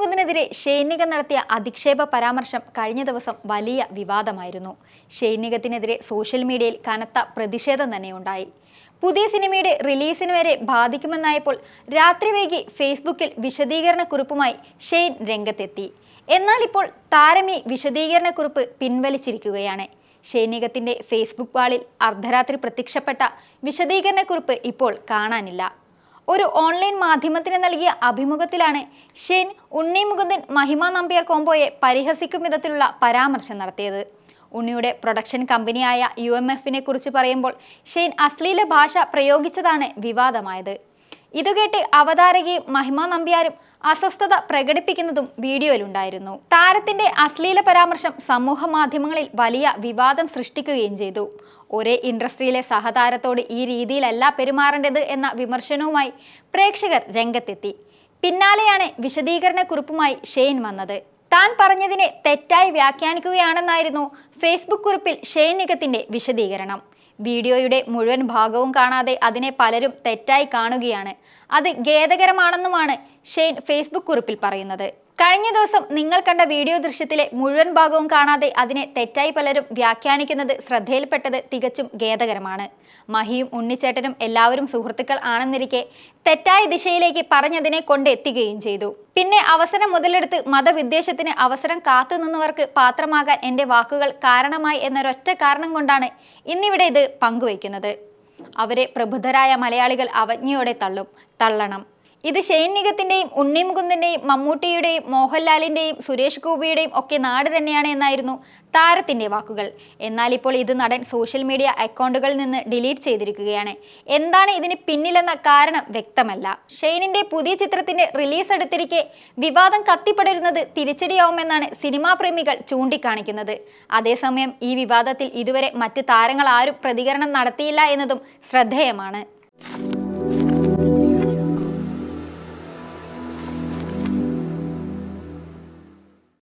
മുകുന്ദിനെതിരെ ഷെയ്നിക നടത്തിയ അധിക്ഷേപ പരാമർശം കഴിഞ്ഞ ദിവസം വലിയ വിവാദമായിരുന്നു. ഷെയ്നികത്തിനെതിരെ സോഷ്യൽ മീഡിയയിൽ കനത്ത പ്രതിഷേധം തന്നെയുണ്ടായി. പുതിയ സിനിമയുടെ റിലീസിന് വരെ ബാധിക്കുമെന്നായപ്പോൾ രാത്രി വൈകി ഫേസ്ബുക്കിൽ വിശദീകരണ കുറിപ്പുമായി ഷെയ്ൻ രംഗത്തെത്തി. എന്നാൽ ഇപ്പോൾ താരമി വിശദീകരണക്കുറിപ്പ് വിശദീകരണ കുറിപ്പ് പിൻവലിച്ചിരിക്കുകയാണ്. ഷെയ്നികത്തിന്റെ ഫേസ്ബുക്ക് വാളിൽ അർദ്ധരാത്രി പ്രത്യക്ഷപ്പെട്ട വിശദീകരണ കുറിപ്പ് ഇപ്പോൾ കാണാനില്ല. ഒരു ഓൺലൈൻ മാധ്യമത്തിന് നൽകിയ അഭിമുഖത്തിലാണ്. ഷെയ്ൻ ഉണ്ണി മുകുന്ദൻ മഹിമ നമ്പ്യാർ കോംബോയെ പരിഹസിക്കും വിധത്തിലുള്ള പരാമർശം നടത്തിയത്. ഉണ്ണിയുടെ പ്രൊഡക്ഷൻ കമ്പനിയായ യു എം എഫിനെ കുറിച്ച് പറയുമ്പോൾ ഷെയ്ൻ അശ്ലീല ഭാഷ പ്രയോഗിച്ചതാണ് വിവാദമായത്. ഇതുകേട്ട് അവതാരകയും മഹിമ നമ്പ്യാരും അസ്വസ്ഥത പ്രകടിപ്പിക്കുന്നതും വീഡിയോയിലുണ്ടായിരുന്നു. താരത്തിന്റെ അശ്ലീല പരാമർശം സമൂഹ മാധ്യമങ്ങളിൽ വലിയ വിവാദം സൃഷ്ടിക്കുകയും ചെയ്തു. ഒരേ ഇൻഡസ്ട്രിയിലെ സഹതാരത്തോട് ഈ രീതിയിലല്ല പെരുമാറേണ്ടത് എന്ന വിമർശനവുമായി പ്രേക്ഷകർ രംഗത്തെത്തി. പിന്നാലെയാണ് വിശദീകരണ കുറിപ്പുമായി ഷെയ്ൻ വന്നത്. താൻ പറഞ്ഞതിനെ തെറ്റായി വ്യാഖ്യാനിക്കുകയാണെന്നായിരുന്നു ഫേസ്ബുക്ക് കുറിപ്പിൽ ഷെയ്ൻ നിഗത്തിന്റെ വിശദീകരണം. വീഡിയോയുടെ മുഴുവൻ ഭാഗവും കാണാതെ അതിനെ പലരും തെറ്റായി കാണുകയാണ്. അത് ഖേദകരമാണെന്നുമാണ് ഷെയ്ൻ ഫേസ്ബുക്ക് കുറിപ്പിൽ പറയുന്നത്. കഴിഞ്ഞ ദിവസം നിങ്ങൾ കണ്ട വീഡിയോ ദൃശ്യത്തിലെ മുഴുവൻ ഭാഗവും കാണാതെ അതിനെ തെറ്റായി പലരും വ്യാഖ്യാനിക്കുന്നത് ശ്രദ്ധയിൽപ്പെട്ടത് തികച്ചും ഖേദകരമാണ്. മഹിയും ഉണ്ണിച്ചേട്ടനും എല്ലാവരും സുഹൃത്തുക്കൾ ആണെന്നിരിക്കെ തെറ്റായ ദിശയിലേക്ക് പറഞ്ഞതിനെ കൊണ്ടെത്തുകയും ചെയ്തു. പിന്നെ അവസരം മുതലെടുത്ത് മതവിദ്വേഷത്തിന് അവസരം കാത്തു നിന്നവർക്ക് പാത്രമാകാൻ എന്റെ വാക്കുകൾ കാരണമായി എന്നൊരൊറ്റ കാരണം കൊണ്ടാണ് ഇന്നിവിടെ ഇത് പങ്കുവയ്ക്കുന്നത്. അവരെ പ്രബുദ്ധരായ മലയാളികൾ അവജ്ഞയോടെ തള്ളും തള്ളണം. ഇത് ഷെയ്ൻ നിഗത്തിന്റെയും ഉണ്ണി മുകുന്ദന്റെയും മമ്മൂട്ടിയുടെയും മോഹൻലാലിന്റെയും സുരേഷ് ഗോപിയുടെയും ഒക്കെ നാട് തന്നെയാണ് എന്നായിരുന്നു താരത്തിന്റെ വാക്കുകൾ. എന്നാൽ ഇപ്പോൾ ഇത് നടൻ സോഷ്യൽ മീഡിയ അക്കൗണ്ടുകളിൽ നിന്ന് ഡിലീറ്റ് ചെയ്തിരിക്കുകയാണ്. എന്താണ് ഇതിന് പിന്നിലെന്ന കാരണം വ്യക്തമല്ല. ഷെയ്നിന്റെ പുതിയ ചിത്രത്തിന്റെ റിലീസ് അടുത്തിരിക്കെ വിവാദം കത്തിപ്പടരുന്നത് തിരിച്ചടിയാവുമെന്നാണ് സിനിമാ പ്രേമികൾ ചൂണ്ടിക്കാണിക്കുന്നത്. അതേസമയം ഈ വിവാദത്തിൽ ഇതുവരെ മറ്റ് താരങ്ങൾ ആരും പ്രതികരണം നടത്തിയില്ല എന്നതും ശ്രദ്ധേയമാണ്.